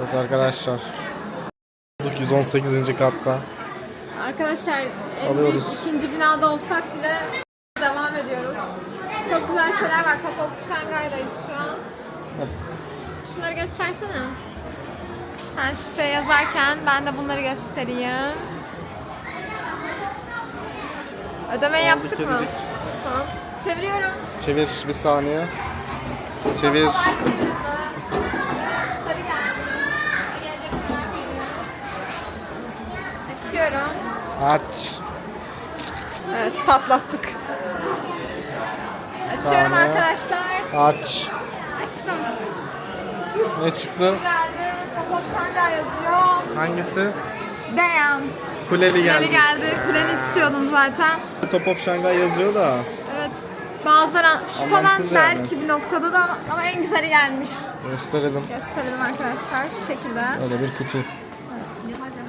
Evet arkadaşlar. 118. katta. Arkadaşlar en Alıyoruz. büyük ikinci binada olsak bile devam ediyoruz. Çok güzel şeyler var. Of Şangay'dayız şu an. Şunları göstersene. Sen şifre yazarken ben de bunları göstereyim. Ödemeyi Tamam, yaptık mı? bitirecek. Tamam. Çeviriyorum. Çevir bir saniye. Çevir. Kolay Açıyorum. Aç. Evet patlattık. Açıyorum Saniye. arkadaşlar. Aç. Açtım. Ne çıktı? Geldi. Top of Şangay yazıyor. Hangisi? Damn. Kuleli geldi. Kuleli geldi. Kuleni istiyordum zaten. Top of Shanghai yazıyor da. Evet. Bazıları şu falan Anlamsız yani. belki bir noktada da ama, ama en güzeli gelmiş. Gösterelim. Gösterelim arkadaşlar şu şekilde. Öyle bir kutu.